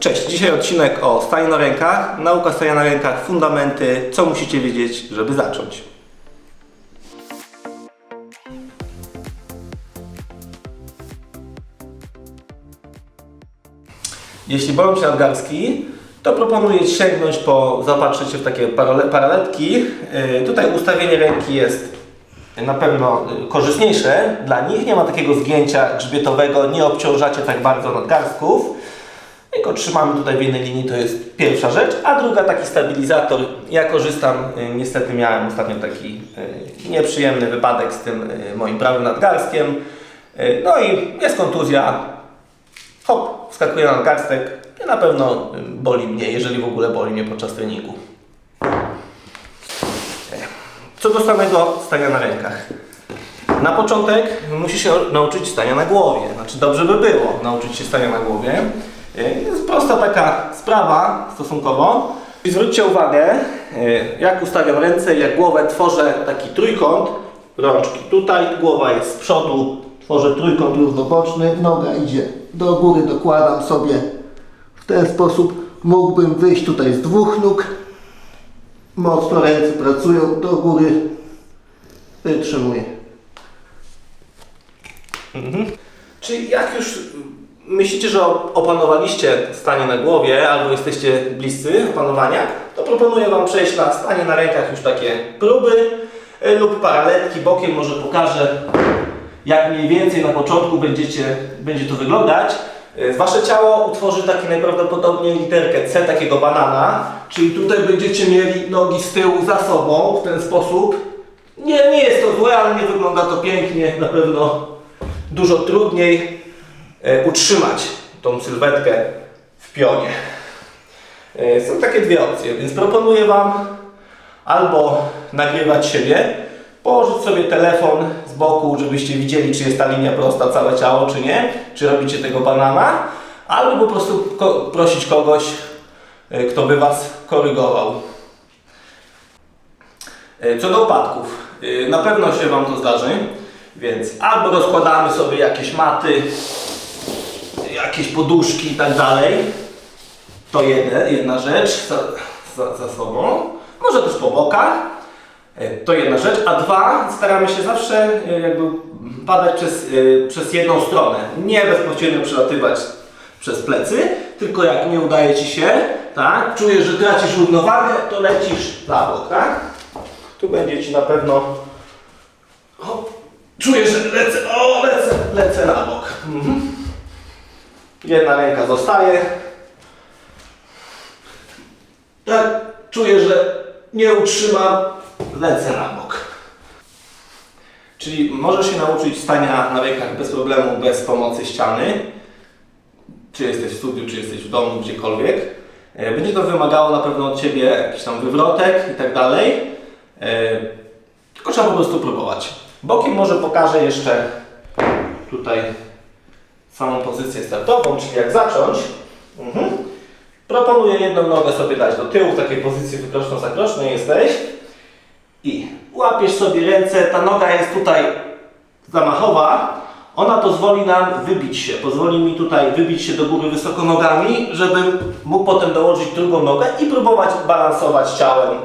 Cześć, dzisiaj odcinek o stanie na rękach, nauka stania na rękach, fundamenty, co musicie wiedzieć, żeby zacząć. Jeśli bolą Cię nadgarstki, to proponuję sięgnąć po, zapatrzyć się w takie parale- paraletki. Yy, Tutaj ustawienie ręki jest na pewno korzystniejsze dla nich. Nie ma takiego zgięcia grzbietowego, nie obciążacie tak bardzo nadgarstków. Tylko trzymamy tutaj w jednej linii, to jest pierwsza rzecz. A druga taki stabilizator. Ja korzystam, y, niestety miałem ostatnio taki y, nieprzyjemny wypadek z tym y, moim prawym nadgarstkiem. No i jest kontuzja. Hop, wskakuje na nadgarstek. I na pewno boli mnie, jeżeli w ogóle boli mnie podczas treningu. Co do samego stania na rękach. Na początek musi się nauczyć stania na głowie. Znaczy dobrze by było nauczyć się stania na głowie. Y, Jest prosta taka sprawa stosunkowo. I zwróćcie uwagę, y, jak ustawiam ręce, jak głowę tworzę taki trójkąt. Rączki tutaj, głowa jest z przodu. Tworzę trójkąt równoboczny, noga idzie do góry, dokładam sobie w ten sposób. Mógłbym wyjść tutaj z dwóch nóg, Mocno ręce pracują do góry. Wytrzymuję. Czyli jak już myślicie, że opanowaliście stanie na głowie albo jesteście bliscy opanowania, to proponuję Wam przejść na stanie na rękach już takie próby y, lub paraletki. Bokiem może pokażę, jak mniej więcej na początku będziecie, będzie to wyglądać. Y, Wasze ciało utworzy taki najprawdopodobniej literkę C takiego banana, czyli tutaj będziecie mieli nogi z tyłu za sobą w ten sposób. Nie, nie jest to złe, ale nie wygląda to pięknie, na pewno dużo trudniej e, utrzymać tą sylwetkę w pionie. E, Są takie dwie opcje, więc proponuję Wam albo nagrywać siebie, położyć sobie telefon z boku, żebyście widzieli, czy jest ta linia prosta, całe ciało, czy nie, czy robicie tego banana, albo po prostu ko- prosić kogoś, e, kto by Was korygował. E, Co do upadków, e, na pewno się Wam to zdarzy, więc albo rozkładamy sobie jakieś maty, jakieś poduszki i tak dalej. To jedna, jedna rzecz za, za, za sobą. Może też po bokach. E, To jedna rzecz. A dwa, staramy się zawsze e, jakby badać przez, e, przez jedną stronę. Nie bezpośrednio przelatywać przez plecy, tylko jak nie udaje Ci się, tak, czujesz, że tracisz równowagę, to lecisz na bok, tak? Tu będzie Ci na pewno Hop. Czuję, że lecę, o, lecę, lecę na. Jedna ręka zostaje. Tak, czuję, że nie utrzymam, lecę na bok. Czyli możesz się nauczyć stania na rękach bez problemu, bez pomocy ściany. Czy jesteś w studiu, czy jesteś w domu, gdziekolwiek. E, Będzie to wymagało na pewno od Ciebie jakiś tam wywrotek i tak dalej. E, Tylko trzeba po prostu próbować. Bokiem może pokażę jeszcze tutaj samą pozycję startową, czyli jak zacząć. Mhm. Proponuję jedną nogę sobie dać do tyłu, w takiej pozycji wykroczno-zakrocznej jesteś. I łapiesz sobie ręce, ta noga jest tutaj zamachowa. Ona pozwoli nam wybić się, pozwoli mi tutaj wybić się do góry wysoko nogami, żebym mógł potem dołożyć drugą nogę i próbować balansować ciałem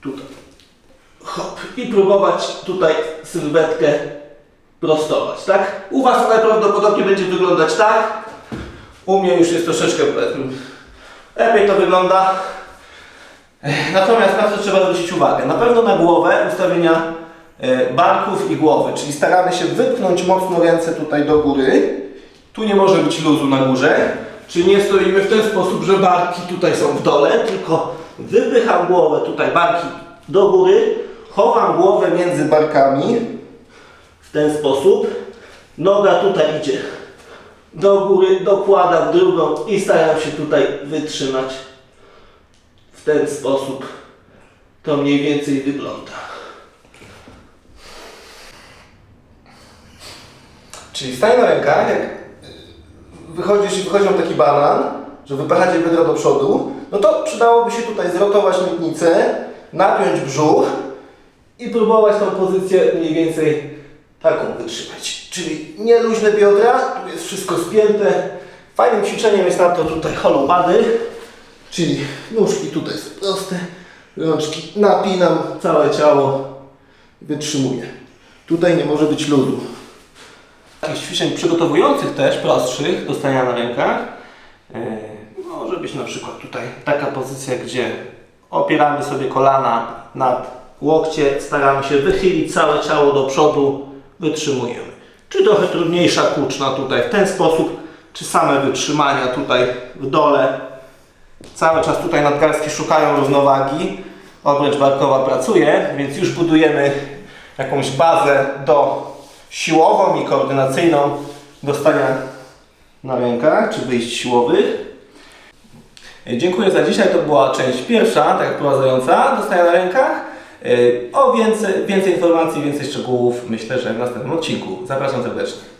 tutaj hop, i próbować tutaj sylwetkę prostować, tak? U Was to najprawdopodobniej będzie wyglądać tak. U mnie już jest troszeczkę lepiej to wygląda. Natomiast na co trzeba zwrócić uwagę? Na pewno na głowę, ustawienia e, barków i głowy, czyli staramy się wypchnąć mocno ręce tutaj do góry. Tu nie może być luzu na górze, czyli nie stoimy w ten sposób, że barki tutaj są w dole, tylko wypycham głowę tutaj, barki do góry, chowam głowę między barkami w ten sposób. Noga tutaj idzie do góry, dokładam drugą i staram się tutaj wytrzymać w ten sposób. To mniej więcej wygląda. Czyli stań na rękach, jak wychodzisz i wychodzi nam taki banan, że wypychacie biodra do przodu, no to przydałoby się tutaj zrotować miednicę, napiąć brzuch i próbować tą pozycję mniej więcej taką wytrzymać. Czyli nie luźne biodra, tu jest wszystko spięte, Fajnym ćwiczeniem jest na to tutaj hollow czyli nóżki tutaj są proste, rączki napinam, całe ciało wytrzymuję. Tutaj nie może być luzu. Takich ćwiczeń przygotowujących też, prostszych, do stania na rękach. Yy, Może być na przykład tutaj taka pozycja, gdzie opieramy sobie kolana nad łokcie, staramy się wychylić całe ciało do przodu, wytrzymujemy. Czy trochę trudniejsza kuczna tutaj w ten sposób, czy same wytrzymania tutaj w dole. Cały czas tutaj nadgarstki szukają równowagi. Obręcz barkowa pracuje, więc już budujemy jakąś bazę do siłową i koordynacyjną do stania na rękach, czy wyjść siłowych. Dziękuję za dzisiaj. To była część pierwsza, tak prowadzająca, do stania na rękach. Yy, O więcej, więcej informacji, więcej szczegółów myślę, że w następnym odcinku. Zapraszam serdecznie.